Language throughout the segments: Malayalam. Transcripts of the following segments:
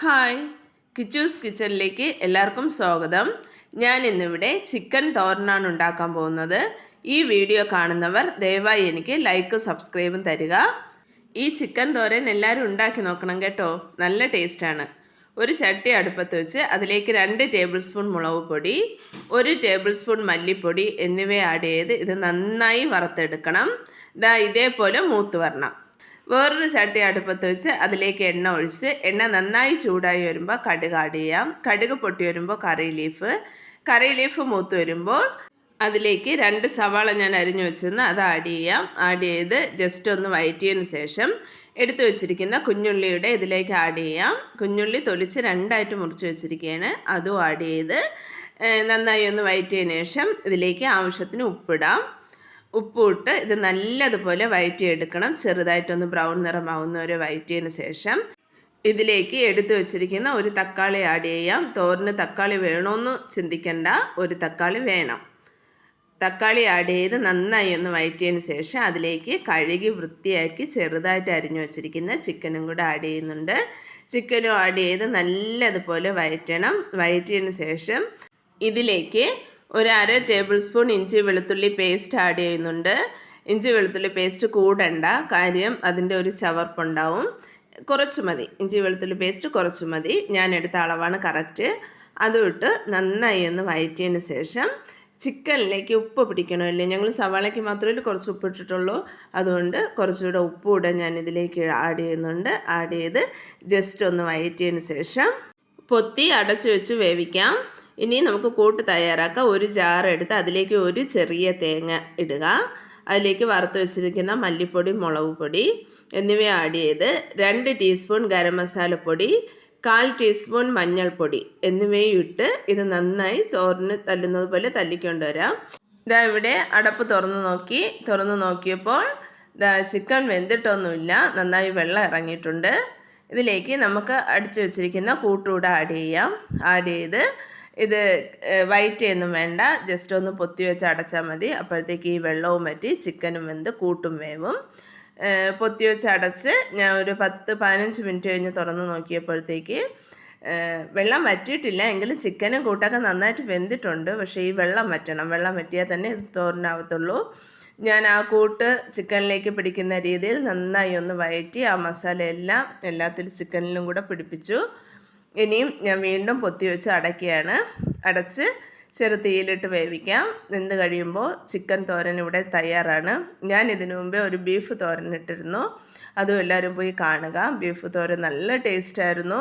ഹായ്. കിച്ചൂസ് കിച്ചണിലേക്ക് എല്ലാവർക്കും സ്വാഗതം. ഞാൻ ഇന്നിവിടെ ചിക്കൻ തോരനാണ് ഉണ്ടാക്കാൻ പോകുന്നത്. ഈ വീഡിയോ കാണുന്നവർ ദയവായി എനിക്ക് ലൈക്ക് സബ്സ്ക്രൈബും തരിക. ഈ ചിക്കൻ തോരൻ എല്ലാവരും ഉണ്ടാക്കി നോക്കണം കേട്ടോ. നല്ല ടേസ്റ്റാണ്. ഒരു ചട്ടി അടുപ്പത്ത് വെച്ച് അതിലേക്ക് രണ്ട് ടേബിൾ സ്പൂൺ മുളക് പൊടി ഒരു ടേബിൾ സ്പൂൺ മല്ലിപ്പൊടി എന്നിവ ആഡ് ചെയ്ത് ഇത് നന്നായി വറുത്തെടുക്കണം. ദാ ഇതേപോലെ മൂത്ത് വരണം. വേറൊരു ചട്ടി അടുപ്പത്ത് വെച്ച് അതിലേക്ക് എണ്ണ ഒഴിച്ച് എണ്ണ നന്നായി ചൂടായി വരുമ്പോൾ കടുക് ആഡ് ചെയ്യാം. കടുക് പൊട്ടി വരുമ്പോൾ കറി ലീഫ് കറി ലീഫ് മൂത്ത് വരുമ്പോൾ അതിലേക്ക് രണ്ട് സവാള ഞാൻ അരിഞ്ഞു വെച്ചിരുന്നു അത് ആഡ് ചെയ്യാം. ആഡ് ചെയ്ത് ജസ്റ്റ് ഒന്ന് വയറ്റിയതിന് ശേഷം എടുത്തു വെച്ചിരിക്കുന്ന കുഞ്ഞുള്ളിയുടെ ഇതിലേക്ക് ആഡ് ചെയ്യാം. കുഞ്ഞുള്ളി തൊലിച്ച് രണ്ടായിട്ട് മുറിച്ച് വെച്ചിരിക്കുകയാണ്. അതും ആഡ് ചെയ്ത് നന്നായി ഒന്ന് വയറ്റിയതിന് ശേഷം ഇതിലേക്ക് ആവശ്യത്തിന് ഉപ്പിടാം. ഉപ്പിട്ട് ഇത് നല്ലതുപോലെ വയറ്റിയെടുക്കണം. ചെറുതായിട്ടൊന്ന് ബ്രൗൺ നിറമാവുന്ന ഒരു വയറ്റിയതിന് ശേഷം ഇതിലേക്ക് എടുത്തു വച്ചിരിക്കുന്ന ഒരു തക്കാളി ആഡ് ചെയ്യാം. തോരന് തക്കാളി വേണമെന്ന് ചിന്തിക്കേണ്ട. ഒരു തക്കാളി വേണം. തക്കാളി ആഡ് ചെയ്ത് നന്നായി ഒന്ന് വയറ്റിയതിന് ശേഷം അതിലേക്ക് കഴുകി വൃത്തിയാക്കി ചെറുതായിട്ട് അരിഞ്ഞു വച്ചിരിക്കുന്ന ചിക്കനും കൂടെ ആഡ് ചെയ്യുന്നുണ്ട്. ചിക്കനും ആഡ് ചെയ്ത് നല്ലതുപോലെ വയറ്റണം. വയറ്റിയതിന് ശേഷം ഇതിലേക്ക് ഒരു അര ടേബിൾ സ്പൂൺ ഇഞ്ചി വെളുത്തുള്ളി പേസ്റ്റ് ആഡ് ചെയ്യുന്നുണ്ട്. ഇഞ്ചി വെളുത്തുള്ളി പേസ്റ്റ് കൂടണ്ട. കാര്യം അതിന്റെ ഒരു ചവർപ്പുണ്ടാവും. കുറച്ച് മതി. ഇഞ്ചി വെളുത്തുള്ളി പേസ്റ്റ് കുറച്ച് മതി. ഞാൻ എടുത്ത അളവാണ് കറക്റ്റ് അതും ഇട്ട് നന്നായി ഒന്ന് വയറ്റിയതിന് ശേഷം ചിക്കനിലേക്ക് ഉപ്പ് പിടിക്കണമല്ലേ? ഞങ്ങൾ സവാളയ്ക്ക് മാത്രമേ കുറച്ച് ഉപ്പ് ഇട്ടിട്ടുള്ളൂ. അതുകൊണ്ട് കുറച്ചുകൂടെ ഉപ്പ് കൂടെ ഞാൻ ഇതിലേക്ക് ആഡ് ചെയ്യുന്നുണ്ട്. ആഡ് ചെയ്ത് ജസ്റ്റ് ഒന്ന് വയറ്റിയതിന് ശേഷം പൊത്തി അടച്ചു വെച്ച് വേവിക്കാം. ഇനി നമുക്ക് കൂട്ട് തയ്യാറാക്കാം. ഒരു ജാറെടുത്ത് അതിലേക്ക് ഒരു ചെറിയ തേങ്ങ ഇടുക. അതിലേക്ക് വറുത്ത് വെച്ചിരിക്കുന്ന മല്ലിപ്പൊടി മുളക് പൊടി എന്നിവ ആഡ് ചെയ്ത് രണ്ട് ടീസ്പൂൺ ഗരം മസാലപ്പൊടി കാൽ ടീസ്പൂൺ മഞ്ഞൾപ്പൊടി എന്നിവയും ഇട്ട് ഇത് നന്നായി തോറിന് തല്ലുന്നത് പോലെ തല്ലിക്കൊണ്ടുവരാം ഇതാ ഇവിടെ അടപ്പ് തുറന്ന് നോക്കി. തുറന്ന് നോക്കിയപ്പോൾ ചിക്കൻ വെന്തിട്ടൊന്നുമില്ല. നന്നായി വെള്ളം ഇറങ്ങിയിട്ടുണ്ട്. ഇതിലേക്ക് നമുക്ക് അടിച്ചു വെച്ചിരിക്കുന്ന കൂട്ടുകൂടെ ആഡ് ചെയ്യാം. ആഡ് ചെയ്ത് ഇത് വൈറ്റ് ചെയ്യുന്നു വേണ്ട. ജസ്റ്റ് ഒന്ന് പൊത്തി വെച്ച് അടച്ചാൽ മതി. അപ്പോഴത്തേക്ക് ഈ വെള്ളവും പറ്റി ചിക്കനും വെന്ത് കൂട്ടും വേവും. പൊത്തി വെച്ച് അടച്ച് ഞാൻ ഒരു പത്ത് പതിനഞ്ച് മിനിറ്റ് കഴിഞ്ഞ് തുറന്ന് നോക്കിയപ്പോഴത്തേക്ക് വെള്ളം വറ്റിയിട്ടില്ല. എങ്കിലും ചിക്കനും കൂട്ടൊക്കെ നന്നായിട്ട് വെന്തിട്ടുണ്ട്. പക്ഷേ ഈ വെള്ളം വറ്റണം. വെള്ളം വറ്റിയാൽ തന്നെ ഇത് തോരനാവത്തുള്ളൂ. ഞാൻ ആ കൂട്ട് ചിക്കനിലേക്ക് പിടിക്കുന്ന രീതിയിൽ നന്നായി ഒന്ന് വയറ്റി ആ മസാല എല്ലാം എല്ലാത്തിലും ചിക്കനിലും കൂടെ പിടിപ്പിച്ചു. ഇനിയും ഞാൻ വീണ്ടും പൊത്തി വെച്ച് അടയ്ക്കുകയാണ്. അടച്ച് ചെറു തീയിലിട്ട് വേവിക്കാം. വെന്ത് കഴിയുമ്പോൾ ചിക്കൻ തോരൻ ഇവിടെ തയ്യാറാണ്. ഞാൻ ഇതിനു മുമ്പേ ഒരു ബീഫ് തോരൻ ഇട്ടിരുന്നു. അതും എല്ലാവരും പോയി കാണുക. ബീഫ് തോരൻ നല്ല ടേസ്റ്റായിരുന്നു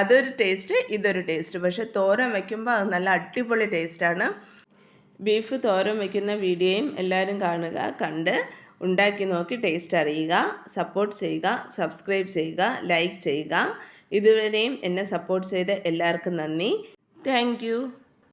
അതൊരു ടേസ്റ്റ് ഇതൊരു ടേസ്റ്റ് പക്ഷേ തോരൻ വയ്ക്കുമ്പോൾ അത് നല്ല അടിപൊളി ടേസ്റ്റാണ് ബീഫ് തോരൻ വയ്ക്കുന്ന വീഡിയോയും എല്ലാവരും കാണുക. കണ്ട് ഉണ്ടാക്കി നോക്കി ടേസ്റ്റ് അറിയുക. സപ്പോർട്ട് ചെയ്യുക. സബ്സ്ക്രൈബ് ചെയ്യുക. ലൈക്ക് ചെയ്യുക. ഇതുവരെയും എന്നെ സപ്പോർട്ട് ചെയ്ത എല്ലാവർക്കും നന്ദി. താങ്ക്